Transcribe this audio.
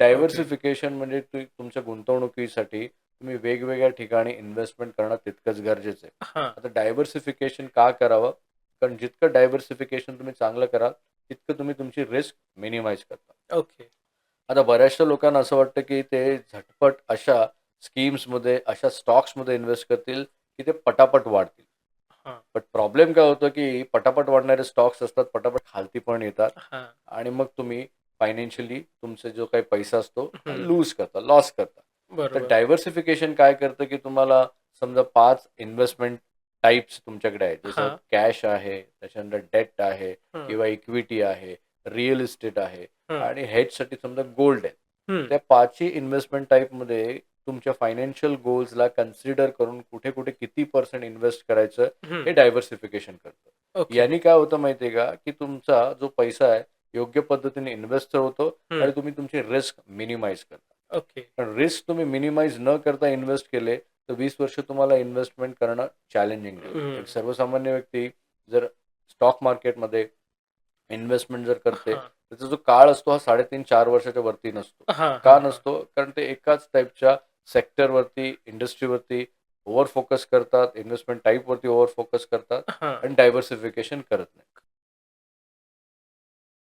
Diversification म्हणजे तु- तुमच्या गुंतवणुकीसाठी तुम्ही वेगवेगळ्या ठिकाणी इन्व्हेस्टमेंट करणं तितकंच गरजेचं आहे हां. आता डायव्हर्सिफिकेशन का करावं कारण जितकं डायव्हर्सिफिकेशन तुम्ही चांगलं कराल तितकं तुम्ही तुमची रिस्क मिनिमाइज करता ओके. आता बऱ्याचशा लोकांना असं वाटतं की ते झटपट अशा स्कीम्समध्ये अशा स्टॉक्समध्ये इन्व्हेस्ट करतील की ते पटापट वाढतील हां. बट प्रॉब्लेम काय होतो की पटापट वाढणारे स्टॉक्स असतात पटापट खालती पण येतात हां. आणि मग तुम्ही फायनान्शियली तुमचा जो काही पैसा असतो. लूज करता लॉस करता तर. डायव्हर्सिफिकेशन काय करतं की तुम्हाला समजा पाच इन्व्हेस्टमेंट टाइप्स तुमच्याकडे आहेत जसं. कॅश आहे त्याच्यानंतर डेट आहे. किंवा इक्विटी आहे रिअल इस्टेट आहे. आणि हेजसाठी समजा गोल्ड आहे. त्या पाचही इन्व्हेस्टमेंट टाईपमध्ये तुमच्या फायनान्शियल गोल्सला कन्सिडर करून कुठे कुठे किती पर्सेंट इन्व्हेस्ट करायचं हं. डायव्हर्सिफिकेशन करतं ओके. यांनी काय होतं माहितीये का की तुमचा जो पैसा आहे योग्य पद्धतीने इन्व्हेस्ट होतो. आणि तुम्ही तुमची रिस्क मिनिमाइज करता ओके. पण रिस्क तुम्ही मिनिमाइज न करता इन्व्हेस्ट केले तर वीस वर्ष तुम्हाला इन्व्हेस्टमेंट करणं चॅलेंजिंग. एक सर्वसामान्य व्यक्ती जर स्टॉक मार्केटमध्ये इन्व्हेस्टमेंट जर करते. त्याचा जो काळ असतो हा साडेतीन चार वर्षाच्या वरती नसतो का. नसतो कारण ते एकाच टाईपच्या सेक्टरवरती इंडस्ट्रीवरती ओव्हर फोकस करतात इन्व्हेस्टमेंट टाईपवरती ओव्हर फोकस करतात. आणि डायव्हर्सिफिकेशन करत नाही